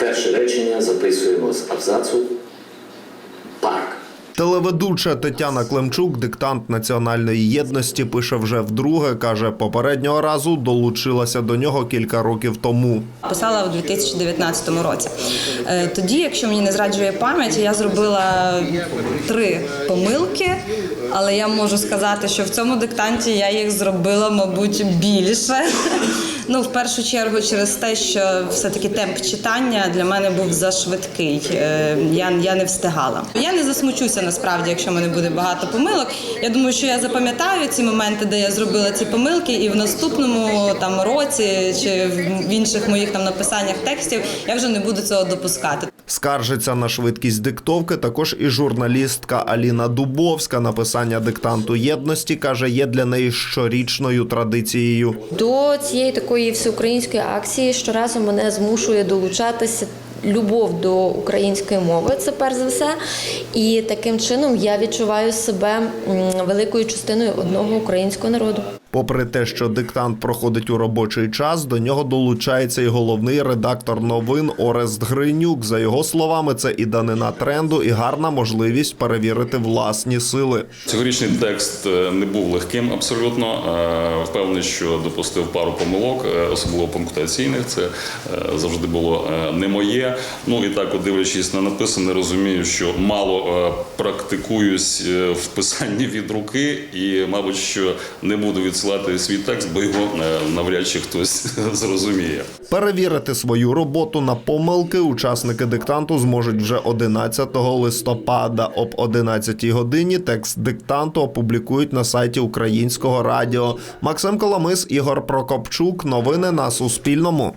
Перше речення записуємо з абзацу. Парк. Телеведуча Тетяна Климчук, диктант національної єдності, пише вже вдруге. каже, попереднього разу долучилася до нього кілька років тому. Писала у 2019 році. Е, Тоді, якщо мені не зраджує пам'ять, я зробила три помилки, але я можу сказати, що в цьому диктанті я їх зробила, мабуть, більше. Ну, в першу чергу, через те, що все-таки темп читання для мене був зашвидкий. Е, Я, я не встигала. Я не засмучуся насправді, якщо в мене буде багато помилок. Я думаю, що я запам'ятаю ці моменти, де я зробила ці помилки, і в наступному там році чи в інших моїх там написаннях текстів я вже не буду цього допускати. Скаржиться на швидкість диктовки також і журналістка Аліна Дубовська. Написання диктанту єдності каже, є для неї щорічною традицією. До цієї такої всеукраїнської акції щоразу мене змушує долучатися. Любов до української мови це перш за все, і таким чином я відчуваю себе великою частиною одного українського народу. Попри те, що диктант проходить у робочий час, до нього долучається і головний редактор новин Орест Гринюк. За його словами, це і данина тренду, і гарна можливість перевірити власні сили. Цьогорічний текст е, не був легким абсолютно. Е, Впевнений, що допустив пару помилок, е, особливо пунктуаційних. Це завжди було не моє. Ну і так, дивлячись на написане, розумію, що мало практикуюсь в писанні від руки, і, мабуть, що не буду відсилати свій текст, бо його е, навряд чи хтось зрозуміє. Перевірити свою роботу на помилки учасники диктанту зможуть вже 11 листопада. Об 11 годині текст диктанту опублікують на сайті Українського радіо. Максим Коломис, Ігор Прокопчук. Новини на Суспільному.